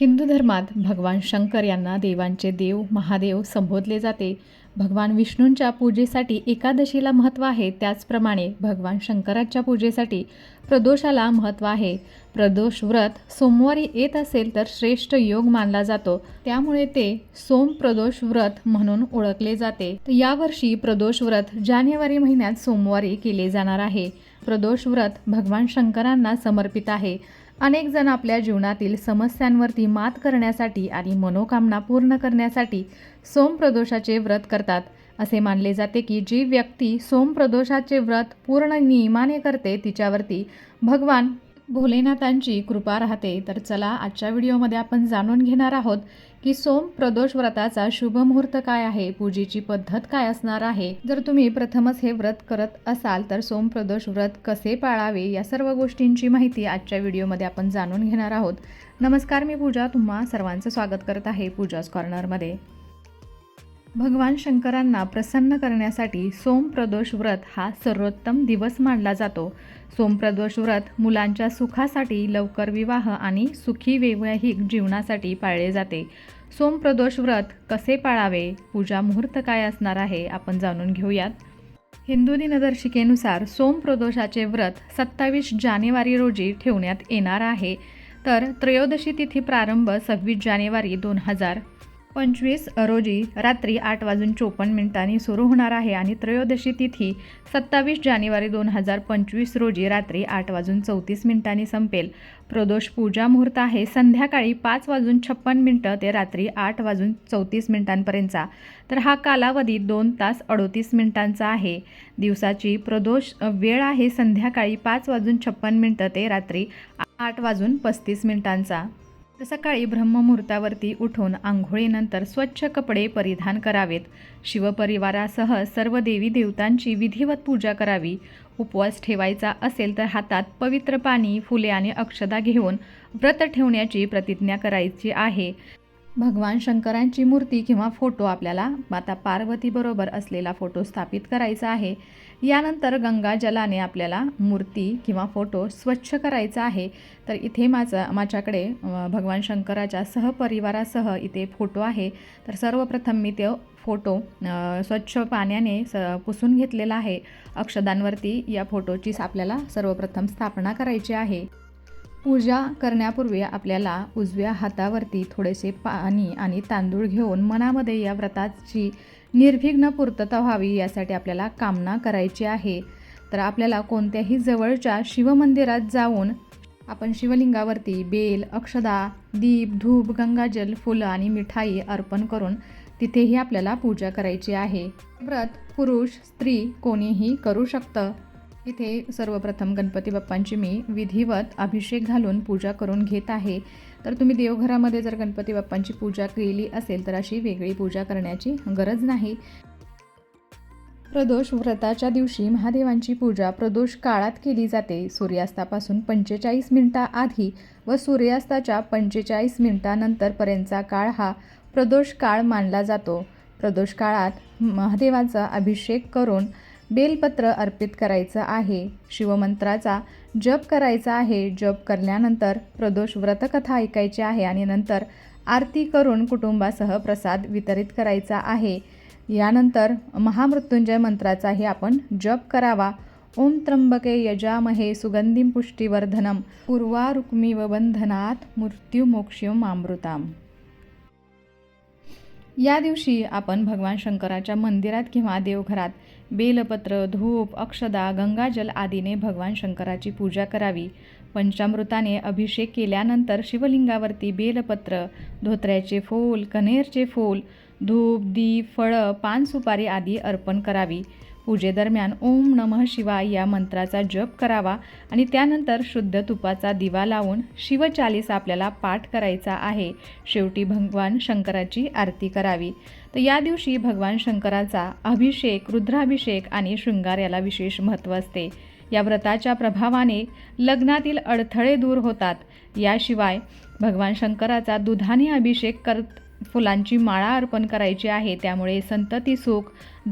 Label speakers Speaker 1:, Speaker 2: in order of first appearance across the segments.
Speaker 1: हिंदू धर्मात भगवान शंकर यांना देवांचे देव महादेव संबोधले जाते. भगवान विष्णूंच्या पूजेसाठी एकादशीला महत्त्व आहे. त्याचप्रमाणे भगवान शंकराच्या पूजेसाठी प्रदोषाला महत्त्व आहे. प्रदोष व्रत सोमवारी येत असेल तर श्रेष्ठ योग मानला जातो. त्यामुळे ते सोम प्रदोष व्रत म्हणून ओळखले जाते. यावर्षी प्रदोष व्रत जानेवारी महिन्यात सोमवारी केले जाणार आहे. प्रदोष व्रत भगवान शंकरांना समर्पित आहे. अनेक जण आपल्या जीवनातील समस्यांवरती मात करण्यासाठी आणि मनोकामना पूर्ण करण्यासाठी सोमप्रदोषाचे व्रत करतात. असे मानले जाते की जी व्यक्ती सोमप्रदोषाचे व्रत पूर्ण नियमाने करते तिच्यावरती भगवान भोलेनाथांची कृपा राहते तर चला आजच्या व्हिडिओमध्ये आपण जाणून घेणार आहोत की सोम प्रदोष व्रताचा शुभ मुहूर्त काय आहे पूजेची पद्धत काय असणार आहे. जर तुम्ही प्रथमच हे व्रत करत असाल तर सोम प्रदोष व्रत कसे पाळावे या सर्व गोष्टींची माहिती आजच्या व्हिडिओमध्ये आपण जाणून घेणार आहोत. नमस्कार मी पूजा. तुम्हा सर्वांचं स्वागत करत आहे पूजाज कॉर्नरमध्ये. भगवान शंकरांना प्रसन्न करण्यासाठी सोमप्रदोष व्रत हा सर्वोत्तम दिवस मानला जातो. सोमप्रदोष व्रत मुलांच्या सुखासाठी लवकर विवाह आणि सुखी वैवाहिक जीवनासाठी पाळले जाते. सोमप्रदोष व्रत कसे पाळावे? पूजा मुहूर्त काय असणार आहे? आपण जाणून घेऊयात. हिंदू दिनदर्शिकेनुसार सोमप्रदोषाचे व्रत सत्तावीस जानेवारी रोजी ठेवण्यात येणार आहे. तर त्रयोदशी तिथी प्रारंभ सव्वीस जानेवारी दोन हजार पंचवीस रोजी रात्री आठ वाजून चोपन्न मिनिटांनी सुरू होणार आहे आणि त्रयोदशी तिथी सत्तावीस जानेवारी दोन हजार पंचवीस रोजी रात्री आठ वाजून चौतीस मिनिटांनी संपेल. प्रदोष पूजा मुहूर्त आहे. संध्याकाळी पाच वाजून छप्पन मिनटं ते रात्री आठ वाजून चौतीस मिनिटांपर्यंतचा. तर हा कालावधी दोन तास अडोतीस मिनिटांचा आहे. दिवसाची प्रदोष वेळ आहे. संध्याकाळी पाच वाजून छप्पन मिनटं ते रात्री आठ वाजून पस्तीस मिनिटांचा. तर सकाळी ब्रह्ममुहूर्तावरती उठून आंघोळीनंतर स्वच्छ कपडे परिधान करावेत. शिवपरिवारासह सर्व देवी देवतांची विधिवत पूजा करावी. उपवास ठेवायचा असेल तर हातात पवित्र पाणी फुले आणि अक्षदा घेऊन व्रत ठेवण्याची प्रतिज्ञा करायची आहे. भगवान शंकरांची मूर्ती किंवा फोटो आपल्याला माता पार्वतीबरोबर असलेला फोटो स्थापित करायचा आहे. यानंतर गंगाजलाने आपल्याला मूर्ती किंवा फोटो स्वच्छ करायचा आहे. तर इथे माझा माझ्याकडे भगवान शंकराच्या सहपरिवारासह इथे फोटो आहे. तर सर्वप्रथम मी ते फोटो स्वच्छ पाण्याने स पुसून घेतलेला आहे. अक्षदांवरती या फोटोची आपल्याला सर्वप्रथम स्थापना करायची आहे. पूजा करण्यापूर्वी आपल्याला उजव्या हातावरती थोडेसे पाणी आणि तांदूळ घेऊन मनामध्ये या व्रताची निर्विघ्न पूर्तता व्हावी यासाठी आपल्याला कामना करायची आहे. तर आपल्याला कोणत्याही जवळच्या शिवमंदिरात जाऊन आपण शिवलिंगावरती बेल अक्षदा दीप धूप गंगाजल फुलं आणि मिठाई अर्पण करून तिथेही आपल्याला पूजा करायची आहे. व्रत पुरुष स्त्री कोणीही करू शकतं. इथे सर्वप्रथम गणपती बाप्पांची मी विधिवत अभिषेक घालून पूजा करून घेत आहे. तर तुम्ही देवघरामध्ये जर गणपती बाप्पांची पूजा केली असेल तर अशी वेगळी पूजा करण्याची गरज नाही. प्रदोष व्रताच्या दिवशी महादेवांची पूजा प्रदोष काळात केली जाते. सूर्यास्तापासून पंचेचाळीस मिनिटाआधी व सूर्यास्ताच्या पंचेचाळीस मिनिटानंतरपर्यंतचा काळ हा प्रदोष काळ मानला जातो. प्रदोष काळात महादेवाचा अभिषेक करून बेलपत्र अर्पित करायचं आहे. शिवमंत्राचा जप करायचा आहे. जप करल्यानंतर प्रदोष व्रतकथा ऐकायची आहे आणि नंतर आरती करून कुटुंबासह प्रसाद वितरित करायचा आहे. यानंतर महामृत्युंजय मंत्राचाही आपण जप करावा. ओम त्र्यंबके यजामहे सुगंधीम पुष्टीवर्धनम पूर्वा रुक्मिव बंधनात मृत्युमोक्ष्यम अमृताम या दिवशी आपण भगवान शंकराच्या मंदिरात किंवा देवघरात बेलपत्र धूप अक्षदा गंगाजल आदीने भगवान शंकराची पूजा करावी. पंचामृताने अभिषेक केल्यानंतर शिवलिंगावरती बेलपत्र धोत्र्याचे फूल कनेरचे फूल धूप दीप फळं पान सुपारी आदी अर्पण करावी. पूजेदरम्यान ओम नमः शिवाय या मंत्राचा जप करावा आणि त्यानंतर शुद्ध तुपाचा दिवा लावून शिवचालीसा आपल्याला पाठ करायचा आहे. शेवटी भगवान शंकराची आरती करावी. तर या दिवशी भगवान शंकराचा अभिषेक रुद्राभिषेक आणि शृंगार याला विशेष महत्त्व असते. या व्रताच्या प्रभावाने लग्नातील अडथळे दूर होतात. याशिवाय भगवान शंकराचा दुधाने अभिषेक करत फुलांची माळा अर्पण करायची आहे त्यामुळे संतती सुख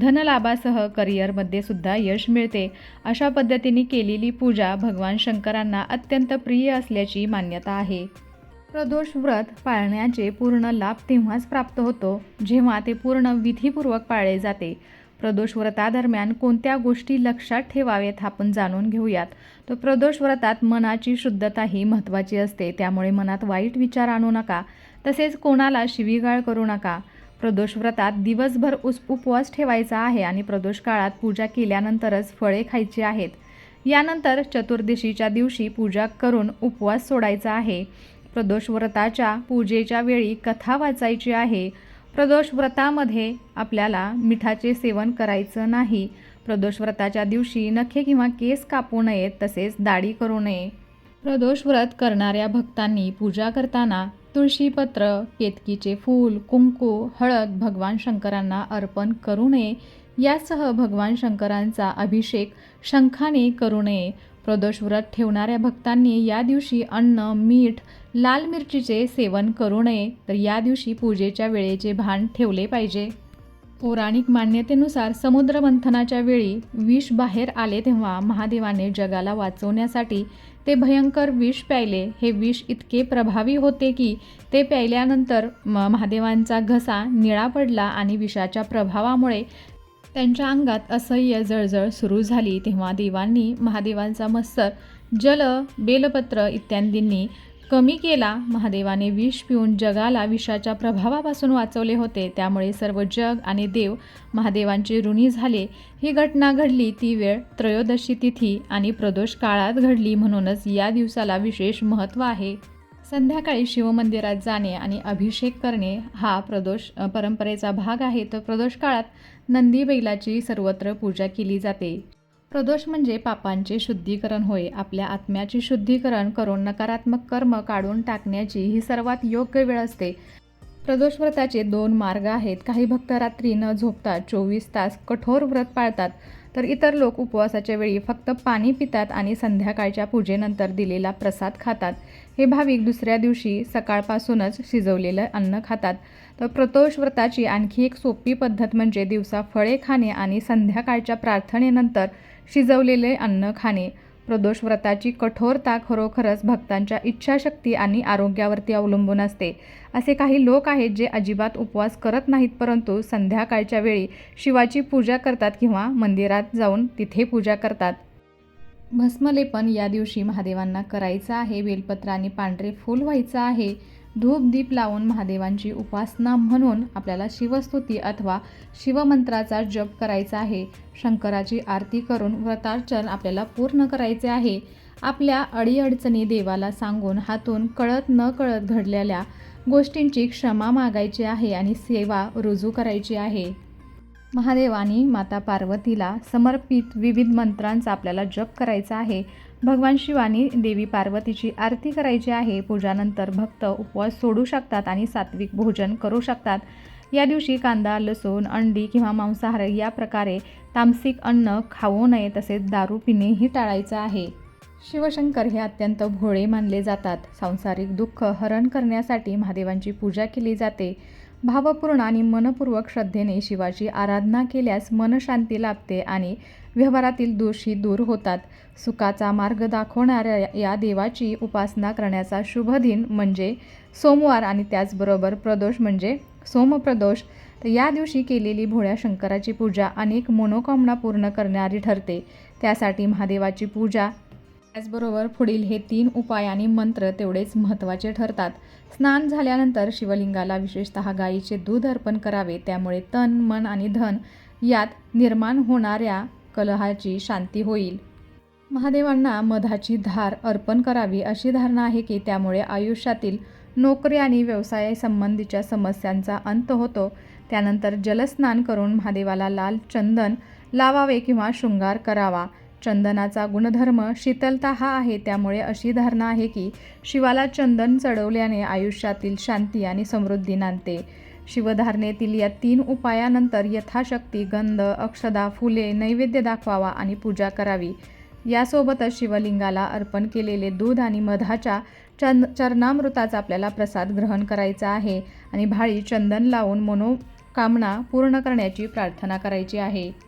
Speaker 1: धनलाभासह करिअरमध्ये सुद्धा यश मिळते. अशा पद्धतीने केलेली पूजा भगवान शंकरांना अत्यंत प्रिय असल्याची मान्यता आहे. प्रदोष व्रत पाळण्याचे पूर्ण लाभ तेव्हाच प्राप्त होतो जेव्हा ते पूर्ण विधीपूर्वक पाळले जाते. प्रदोष व्रतादरम्यान कोणत्या गोष्टी लक्षात ठेवावेत आपण जाणून घेऊयात. तर प्रदोष व्रतात मनाची शुद्धता ही महत्त्वाची असते त्यामुळे मनात वाईट विचार आणू नका. तसेच कोणाला शिवीगाळ करू नका. प्रदोष व्रतात दिवसभर उस उपवास ठेवायचा आहे आणि प्रदोष काळात पूजा केल्यानंतरच फळे खायची आहेत. यानंतर चतुर्दशीच्या दिवशी पूजा करून उपवास सोडायचा आहे. प्रदोष व्रताच्या पूजेच्या वेळी कथा वाचायची आहे. प्रदोष व्रतामध्ये आपल्याला मिठाचे सेवन करायचं नाही. प्रदोष व्रताच्या दिवशी नखे किंवा केस कापू नयेत तसेच दाढी करू नये. प्रदोष व्रत करणाऱ्या भक्तांनी पूजा करताना तुळशीपत्र केतकीचे फूल कुंकू हळद भगवान शंकरांना अर्पण करू नये. यासह भगवान शंकरांचा अभिषेक शंखाने करू नये. प्रदोष व्रत ठेवणाऱ्या भक्तांनी या दिवशी अन्न मीठ लाल मिरचीचे सेवन करू नये. तर या दिवशी पूजेच्या वेळेचे भान ठेवले पाहिजे. पौराणिक मान्यतेनुसार समुद्रमंथनाच्या वेळी विष बाहेर आले तेव्हा महादेवाने जगाला वाचवण्यासाठी ते भयंकर विष प्यायले. हे विष इतके प्रभावी होते की ते प्यायल्यानंतर म महादेवांचा घसा निळा पडला आणि विषाच्या प्रभावामुळे त्यांच्या अंगात असह्य जळजळ सुरू झाली. तेव्हा देवांनी महादेवांचा मत्सर जल बेलपत्र इत्यादींनी कमी केला महादेवाने विष पिऊन जगाला विषाच्या प्रभावापासून वाचवले होते. त्यामुळे सर्व जग आणि देव महादेवांचे ऋणी झाले. ही घटना घडली ती वेळ त्रयोदशी तिथी आणि प्रदोष काळात घडली म्हणूनच या दिवसाला विशेष महत्त्व आहे. संध्याकाळी शिवमंदिरात जाणे आणि अभिषेक करणे हा प्रदोष परंपरेचा भाग आहे. तर प्रदोष काळात नंदी बैलाची सर्वत्र पूजा केली जाते. प्रदोष म्हणजे पापांचे शुद्धीकरण होय. आपल्या आत्म्याचे शुद्धीकरण करून नकारात्मक कर्म काढून टाकण्याची ही सर्वात योग्य वेळ असते. प्रदोष व्रताचे दोन मार्ग आहेत. काही भक्त रात्री न झोपता चोवीस तास कठोर व्रत पाळतात. तर इतर लोक उपवासाच्या वेळी फक्त पाणी पितात आणि संध्याकाळच्या पूजेनंतर दिलेला प्रसाद खातात. हे भाविक दुसऱ्या दिवशी सकाळपासूनच शिजवलेलं अन्न खातात. तर प्रतोष व्रताची आणखी एक सोपी पद्धत म्हणजे दिवसा फळे खाणे आणि संध्याकाळच्या प्रार्थनेनंतर शिजवलेले अन्न खाणे. प्रदोष व्रताची कठोरता खरोखरच भक्तांच्या इच्छाशक्ती आणि आरोग्यावरती अवलंबून असते. असे काही लोक आहेत जे अजिबात उपवास करत नाहीत परंतु संध्याकाळच्या वेळी शिवाची पूजा करतात किंवा मंदिरात जाऊन तिथे पूजा करतात. भस्मलेपन या दिवशी महादेवांना करायचं आहे बेलपत्र आणि पांढरे फूल व्हायचं आहे. धूप दीप लावून महादेवांची उपासना म्हणून आपल्याला शिवस्तुती अथवा शिवमंत्राचा जप करायचा आहे. शंकराची आरती करून व्रतार्चन आपल्याला पूर्ण करायचे आहे. आपल्या अडीअडचणी देवाला सांगून हातून कळत न कळत घडलेल्या गोष्टींची क्षमा मागायची आहे आणि सेवा रुजू करायची आहे. महादेव आणि माता पार्वतीला समर्पित विविध मंत्रांचा आपल्याला जप करायचा आहे. भगवान शिवानी देवी पार्वतीची आरती करायची आहे. पूजानंतर भक्त उपवास सोडू शकतात आणि सात्विक भोजन करू शकतात. या दिवशी कांदा लसूण अंडी किंवा मांसाहार या प्रकारे तामसिक अन्न खाऊ नये तसेच दारू पिणेही टाळायचं आहे. शिवशंकर हे अत्यंत भोळे मानले जातात. सांसारिक दुःख हरण करण्यासाठी महादेवांची पूजा केली जाते. भावपूर्ण आणि मनपूर्वक श्रद्धेने शिवाची आराधना केल्यास मनशांती लाभते आणि व्यवहारातील दोषी दूर होतात. सुखाचा मार्ग दाखवणाऱ्या या देवाची उपासना करण्याचा शुभ दिन म्हणजे सोमवार आणि त्याचबरोबर प्रदोष म्हणजे सोमप्रदोष. तर या दिवशी केलेली भोळ्या शंकराची पूजा अनेक मनोकामना पूर्ण करणारी ठरते. त्यासाठी महादेवाची पूजा त्याचबरोबर पुढील हे तीन उपाय आणि मंत्र तेवढेच महत्त्वाचे ठरतात. स्नान झाल्यानंतर शिवलिंगाला विशेषतः गायीचे दूध अर्पण करावे. त्यामुळे तन मन आणि धन यात निर्माण होणाऱ्या कलहाची शांती होईल. महादेवांना मधाची धार अर्पण करावी अशी धारणा आहे की त्यामुळे आयुष्यातील नोकरी आणि व्यवसायासंबंधीच्या समस्यांचा अंत होतो. त्यानंतर जलस्नान करून महादेवाला लाल चंदन लावावे किंवा शृंगार करावा. चंदनाचा गुणधर्म शीतलता हा आहे त्यामुळे अशी धारणा आहे की शिवाला चंदन चढवल्याने आयुष्यातील शांती आणि समृद्धी नांदते. शिवधारणेतील या तीन उपायानंतर यथाशक्ती गंध अक्षदा फुले नैवेद्य दाखवावा आणि पूजा करावी. यासोबतच शिवलिंगाला अर्पण केलेले दूध आणि मधाच्या चंद चरणामृताचा आपल्याला प्रसाद ग्रहण करायचा आहे आणि भाळी चंदन लावून मनोकामना पूर्ण करण्याची प्रार्थना करायची आहे.